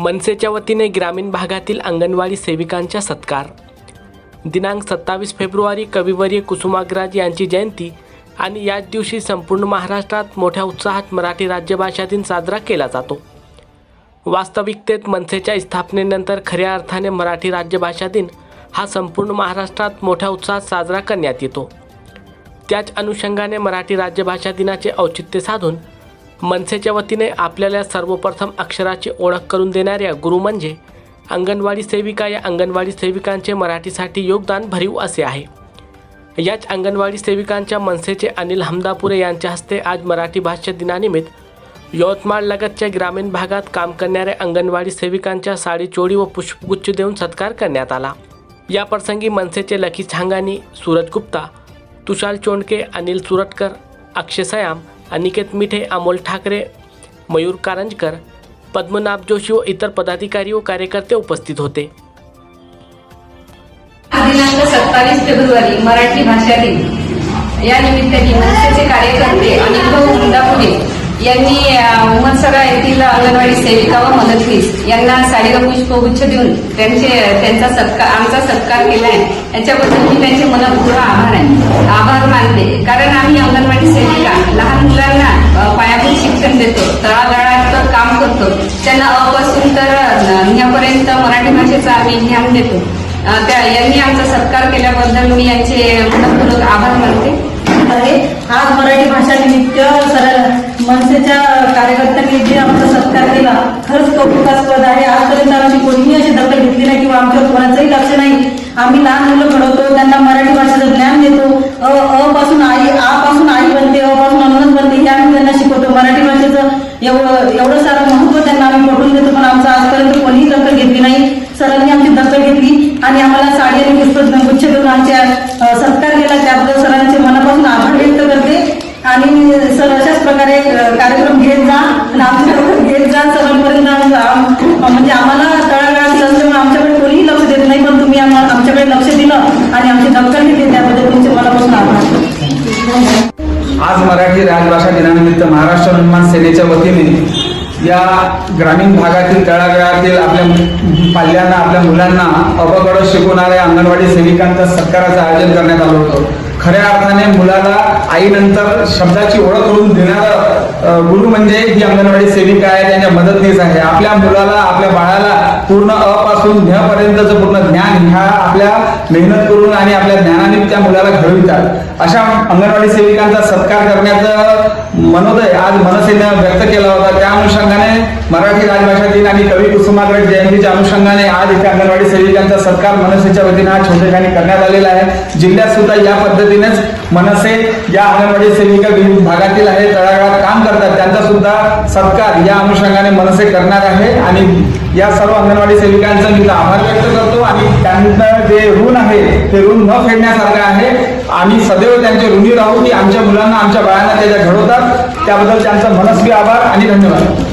मनसेच्या वतीने ग्रामीण भागातील अंगणवाडी सेविकांचा सत्कार. दिनांक सत्तावीस फेब्रुवारी कविवर्य कुसुमाग्रज यांची जयंती आणि याच दिवशी संपूर्ण महाराष्ट्रात मोठ्या उत्साहात मराठी राज्यभाषा दिन साजरा केला जातो. वास्तविकतेत मनसेच्या स्थापनेनंतर खऱ्या अर्थाने मराठी राज्यभाषा दिन हा संपूर्ण महाराष्ट्रात मोठ्या उत्साहात साजरा करण्यात येतो. त्याच अनुषंगाने मराठी राज्यभाषा दिनाचे औचित्य साधून मनसेच्या वतीने आपल्याला सर्वप्रथम अक्षराची ओळख करून देणाऱ्या गुरु म्हणजे अंगणवाडी सेविका. या अंगणवाडी सेविकांचे मराठीसाठी योगदान भरीव असे आहे. याच अंगणवाडी सेविकांच्या मनसेचे अनिल हमदापुरे यांच्या हस्ते आज मराठी भाषा दिनानिमित्त यवतमाळ लगतच्या ग्रामीण भागात काम करणाऱ्या अंगणवाडी सेविकांच्या साडी चोळी व पुष्पगुच्छ देऊन सत्कार करण्यात आला. या प्रसंगी मनसेचे लकी छांगानी सूरज गुप्ता तुषार चोंडके अनिल सुरटकर अक्षय सयाम अनिकेत मिठे अमोल ठाकरे मयूर कारंजकर पद्मनाभ जोशी व इतर पदाधिकारी व कार्यकर्ते उपस्थित होते. दिनांक सत्तावीस फेब्रुवारी मराठी भाषा दिन. या निमित्ताने मनसेचे कार्यकर्ते अनिलभाऊ मुंडापुणे यांनी उमरसरा येथील अंगणवाडी सेविका व मदतनीस यांना साडी व पुष्पगुच्छ देऊन त्यांचे त्यांचा सत्कार आमचा सत्कार केला आहे याच्याबद्दल मी त्यांचे मनपूर्व आभार आहे. आभार मानते. कारण आम्ही अंगणवाडी सेविका. लहान मुलांना पायाभूत शिक्षण देतो. तळागाळात काम करतो. त्यांना अपासून तर ह्यापर्यंत मराठी भाषेचं आम्ही ज्ञान देतो. त्या यांनी आमचा सत्कार केल्याबद्दल मी यांचे मनपूर्वक आभार मानते. आज मराठी भाषा निमित्त सर मनसेच्या कार्यकर्त्यांनी जे आमचा सत्कार केला खरंच कौतुकास्पद आहे. आजपर्यंत आमची कोणीही अशी दखल घेतली नाही किंवा आमच्यावर कोणाचंही लक्ष नाही. आम्ही लहान मुलं घडवतो त्यांना मराठी भाषेचं ज्ञान देतो. अ अ पासून आई आ पासून आई बनते अ पासून अननस बनते हे आम्ही त्यांना शिकवतो. मराठी भाषेचं एवढं एवढं सारं महत्त्व त्यांना आम्ही पटवून देतो पण आमचं आजपर्यंत कोणीही दखल घेतली नाही सरांनी आमची दखल घेतली आणि आम्हाला साडी आणि पुष्प गुच्छ देऊन आमच्या अ, सत्कार केला त्याबद्दल सरांचे मनापासून आभार व्यक्त करते तुम्ही सर अशाच प्रकारे कार्यक्रम घेत जा. आणि घेत जा. सर्वांपर्यंत म्हणजे आम्हाला तळागाळातील असल्यामुळे आमच्याकडे कोणीही लक्ष देत नाही पण तुम्ही आम्हाला आमच्याकडे लक्ष दिलं आणि आमची दखल घेतली त्याबद्दल तुमचे मनापासून आभार. आज मराठी राजभाषा दिनानिमित्त महाराष्ट्र निर्माण सेनेच्या वतीने या ग्रामीण भागातील तळागाळातील आपल्या पाल्यांना आपल्या मुलांना अबगड शिकवणाऱ्या अंगणवाडी सेविकांचा सत्काराचं आयोजन करण्यात आलं होतं. खऱ्या अर्थाने मुलाला आईनंतर शब्दाची ओळख करून देणारं गुरु म्हणजे ही अंगणवाडी सेविका आहे त्यांच्या मदतनीस आहे. आपल्या मुलाला आपल्या बाळाला पूर्ण अपासून पासून पूर्ण ज्ञान ह्या आपल्या मेहनत करून आणि आपल्या ज्ञानाने त्या मुलाला घडवितात. अशा अंगणवाडी सेविकांचा सत्कार करण्याचं मनोदय आज मनसेनं व्यक्त केला होता. त्या अनुषंगाने मराठी राजभाषा दिन आणि कवी कुसुमाग्रज जयंतीच्या अनुषंगाने आज इथे अंगणवाडी सेविकांचा सत्कार मनसेच्या वतीने आज छोट्या करण्यात आलेला आहे. जिल्ह्यात सुद्धा या पद्धतीनेच मनसे या अंगणवाडी सेविका विविध भागातील आहे तळागाळात काम करतात. त्यांचा सुद्धा सत्कार या अनुषंगाने मनसे करणार आहे. आणि या सर्व अंगणवाडी सेविकांचा मी आभार व्यक्त करतो. आणि त्यांचं जे ऋण आहे ते ऋण न फेडण्यासारखं आहे. आम्ही सदैव त्यांचे ऋणी राहू की आमच्या मुलांना आमच्या बाळांना त्याच्या घडवतात त्याबद्दल त्यांचा मनस्वी आभार आणि धन्यवाद.